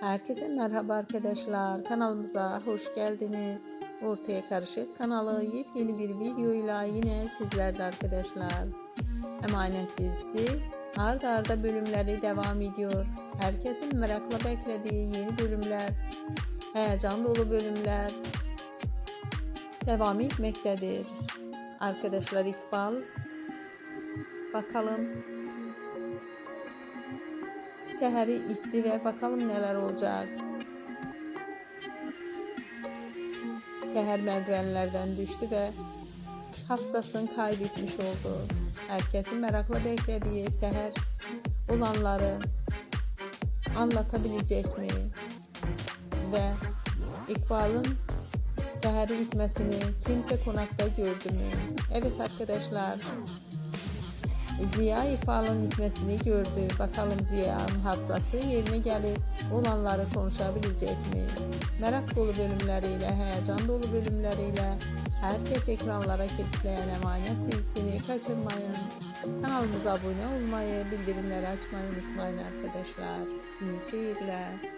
Herkese merhaba arkadaşlar. Kanalımıza hoş geldiniz. Ortaya Karışık kanalı yepyeni bir videoyla yine sizlerde arkadaşlar. Emanet dizisi arda arda bölümleri devam ediyor. Herkesin merakla beklediği yeni bölümler, heyecan dolu bölümler devam etmektedir. Arkadaşlar İkbal bakalım Seher'i itti ve bakalım neler olacak. Seher merdivenlerden düştü ve hafızasını kaybetmiş oldu. Herkesin merakla beklediği Seher olanları anlatabilecek mi? Ve İkbal'ın Seher'i itmesini kimse konakta gördü mü? Evet arkadaşlar Ziya İkbal'ın gitmesini gördü. Bakalım Ziya'nın hafızası yerine gelip olanları konuşabilecek mi? Merak dolu bölümleriyle, heyecan dolu bölümleriyle herkes ekranlara kilitleyen emanet dizisini kaçırmayın. Kanalımıza abone olmayı, bildirimleri açmayı unutmayın arkadaşlar. İyi seyirler.